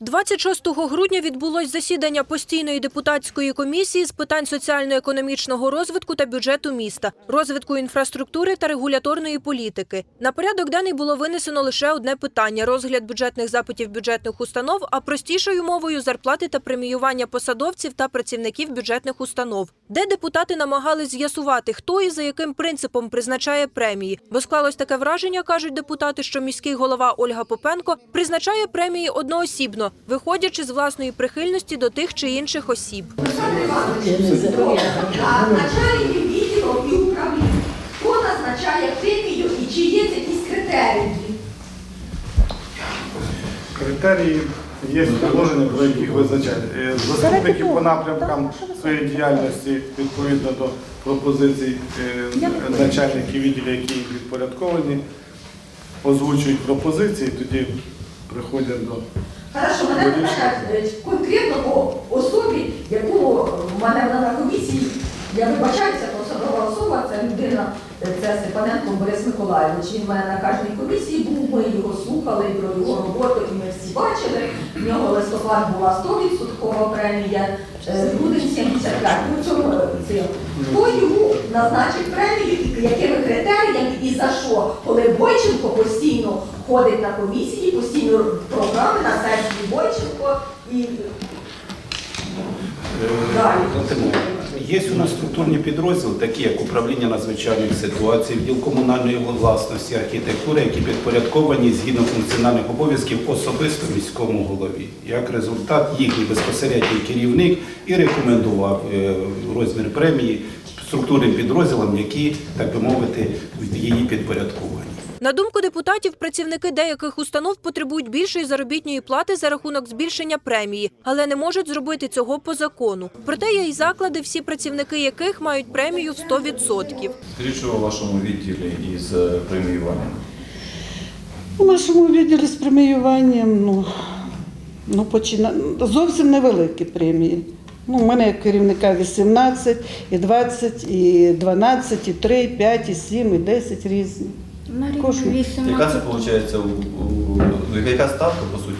26 грудня відбулось засідання постійної депутатської комісії з питань соціально-економічного розвитку та бюджету міста, розвитку інфраструктури та регуляторної політики. На порядок денний було винесено лише одне питання: розгляд бюджетних запитів бюджетних установ, а простішою мовою зарплати та преміювання посадовців та працівників бюджетних установ, де депутати намагались з'ясувати, хто і за яким принципом призначає премії. Бо склалось таке враження, кажуть депутати, що міський голова Ольга Попенко призначає премії одноосібно, виходячи з власної прихильності до тих чи інших осіб. Начальники відділу і управління. Хто назначає премію і чи є якісь критерії? Критерії є положення, про яких визначають. Е, Заступники по напрямкам своєї діяльності відповідно до пропозицій е, начальників відділів, які їм підпорядковані, озвучують пропозиції, тоді приходять до Хорошо, мене питають е, конкретно по особі, яку в мене на комісії, я вибачаюся, посадова особа, це людина, е, це Степаненко Борис Миколаївич. Він в мене на кожній комісії був, ми його слухали про його роботу, і ми всі бачили. В нього листопад була 100% премія, е, грудень 75. Ну, е, цим. Хто йому назначить премію, якими критеріями і за що? Коли Бойченко постійно ходить на комісії, постійно програми на сесії Бойченко і. Є у нас структурні підрозділи, такі як управління надзвичайних ситуацій, відділ комунальної власності, архітектури, які підпорядковані згідно функціональних обов'язків особисто міському голові. Як результат, їхній безпосередній керівник і рекомендував е, розмір премії структурним підрозділам, які, так би мовити, її підпорядковані. На думку депутатів, працівники деяких установ потребують більшої заробітної плати за рахунок збільшення премії, але не можуть зробити цього по закону. Проте є й заклади, всі працівники яких мають премію в 100%. Скажіть, що у вашому відділі із е, преміюванням? У нашому відділі з преміюванням ну, ну, почина... зовсім невеликі премії. Ну, у мене як керівника 18, і 20, і 12, і 3, і 5, і 7, і 10 різні. На Кожен. рівні Яка це 18. виходить, у, у, яка ставка, по суті?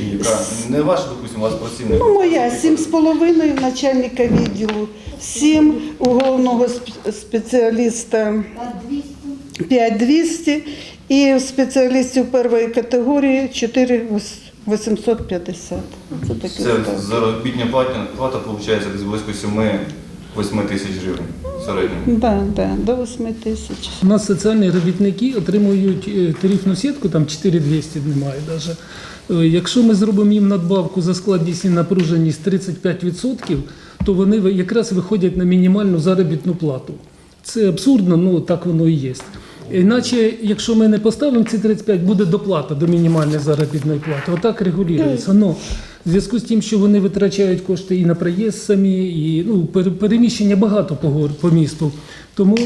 І яка, не ваша, допустимо, у вас працівник. Ну, моя 7,5 начальника відділу, 7 у головного сп- спеціаліста 5200 і у спеціалістів першої категорії 4850. Це таке. Це заробітня плата, плата виходить десь близько 7-8 тисяч гривень в середньому. Да, да, до 8 тисяч. У нас соціальні робітники отримують е, тарифну сітку, там 4200 немає навіть. Якщо ми зробимо їм надбавку за складність і напруженість 35%, то вони ви- якраз виходять на мінімальну заробітну плату. Це абсурдно, ну так воно і є. Іначе, якщо ми не поставимо ці 35, буде доплата до мінімальної заробітної плати. Отак регулюється. Но в зв'язку з тим, що вони витрачають кошти і на проїзд самі, і ну, пере- переміщення багато по, гор- по місту. Тому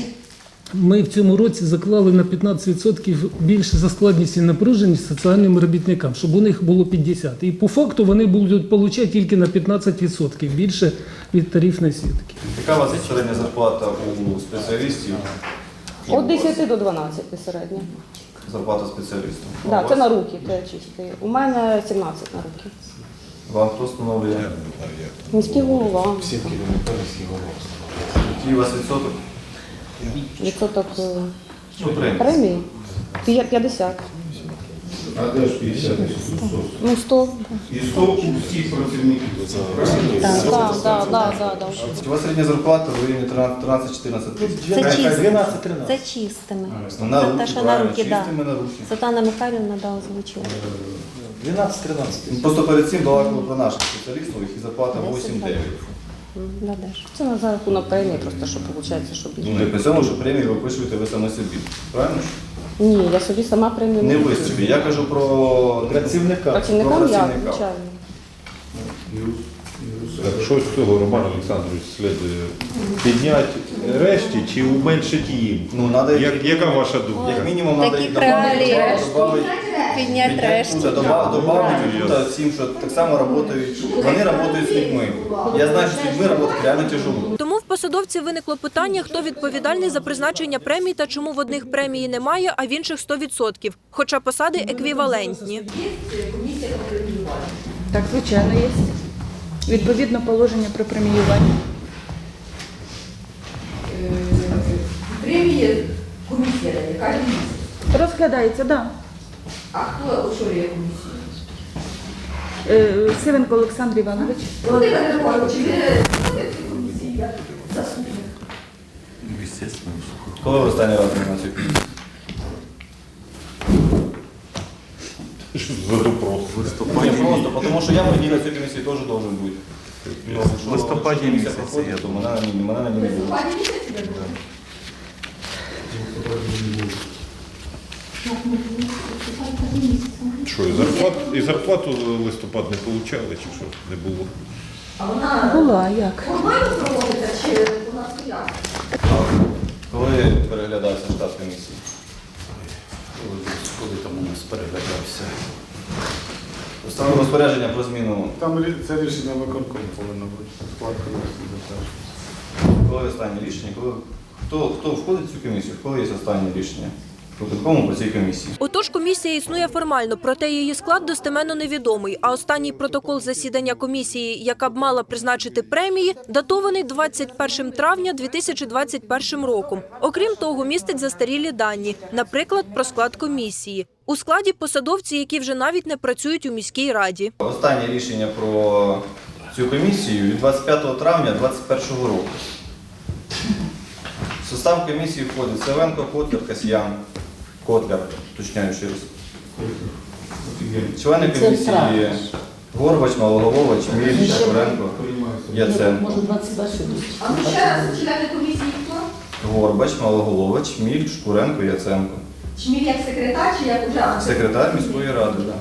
ми в цьому році заклали на 15% більше за складність і напруженість соціальним робітникам, щоб у них було 50%. І по факту вони будуть отримати тільки на 15% більше від тарифної сітки. Яка у вас середня зарплата у спеціалістів? От 10 до 12 середньо. Зарплата спеціалістів. А Да, це на руки, це чисті. У мене 17 на руки. Вам хто встановлює? Міський голова. Який у вас відсоток? Відсоток е, Ну, премії. премії. П'я- 50. А де ж 50 Ну, 100. І 100 у всіх працівників. Так, так, так, так, так. У вас середня зарплата в районі 13-14 тисяч. Це. 12-13. Це чистими. Це те, що на руки, так. чистими на. Світлана Михайлівна да, озвучила. 12-13. Просто перед цим балакали про наших спеціалістів, їх зарплата 8-9. Да, де. Це на за рахунок премії, просто що виходить, що більше. Ну, не при цьому, що премію випишуєте ви самі собі. Правильно? ж? Ні, я собі сама премію Не ви собі. Я кажу про працівника. Працівникам про я, працівника. звичайно. Так що з цього Роман Олександрович слідує підняти решті чи уменшити їм? Ну, надо, Як, яка ваша думка? як мінімум, треба Такі їх реалії. добавити. Підняти решті. Добавити тут всім, що так само працюють. Вони працюють з людьми. Я знаю, що з людьми працювати реально тяжело. Тому в посадовців виникло питання, хто відповідальний за призначення премій та чому в одних премії немає, а в інших 100%, хоча посади еквівалентні. Так, звичайно, є. Відповідно положення про преміювання. Премії комісія кожен. Розглядається, так. Да. А хто очолює комісію? Е, Сивенко Олександр Іванович. Володимир Григорович, ви входите в комісію як заступник? Коли ви останній раз на цій комісії? За допрос. Ні, просто, тому що я мені на цій комісії теж должен бути. Ну, В листопаді якщо комісія місяці, проходить, я то думаю. мене, на ній- мене на ній не було. Листопаді місяці ви були? Що, і зарплат, і зарплату листопад не получали, чи що? Не було? А вона Була як? формально проводиться чи у нас як? Коли переглядався штат комісії? Коли, коли там у нас переглядався. Саме розпорядження про зміну. Там рі- це рішення виконкому повинно бути. Склад комісії затверджується. Коли останнє рішення? Коли, хто, хто входить в цю комісію? Коли є останнє рішення? Виконкому по цій комісії. Отож, комісія існує формально, проте її склад достеменно невідомий. А останній протокол засідання комісії, яка б мала призначити премії, датований 21 травня 2021 роком. Окрім того, містить застарілі дані, наприклад, про склад комісії. У складі посадовці, які вже навіть не працюють у міській раді. Останнє рішення про цю комісію від 25 травня 2021 року. В состав комісії входить Савенко, Котляр, Касьян, Котляр, раз. Члени комісії Горбач, Малоголович, Міль, Шакуренко, Яценко. А ну ще раз, члени комісії хто? Горбач, Малоголович, Міль, Шкуренко, Яценко. Чи він як секретар, чи як уже Секретар міської ради. Да.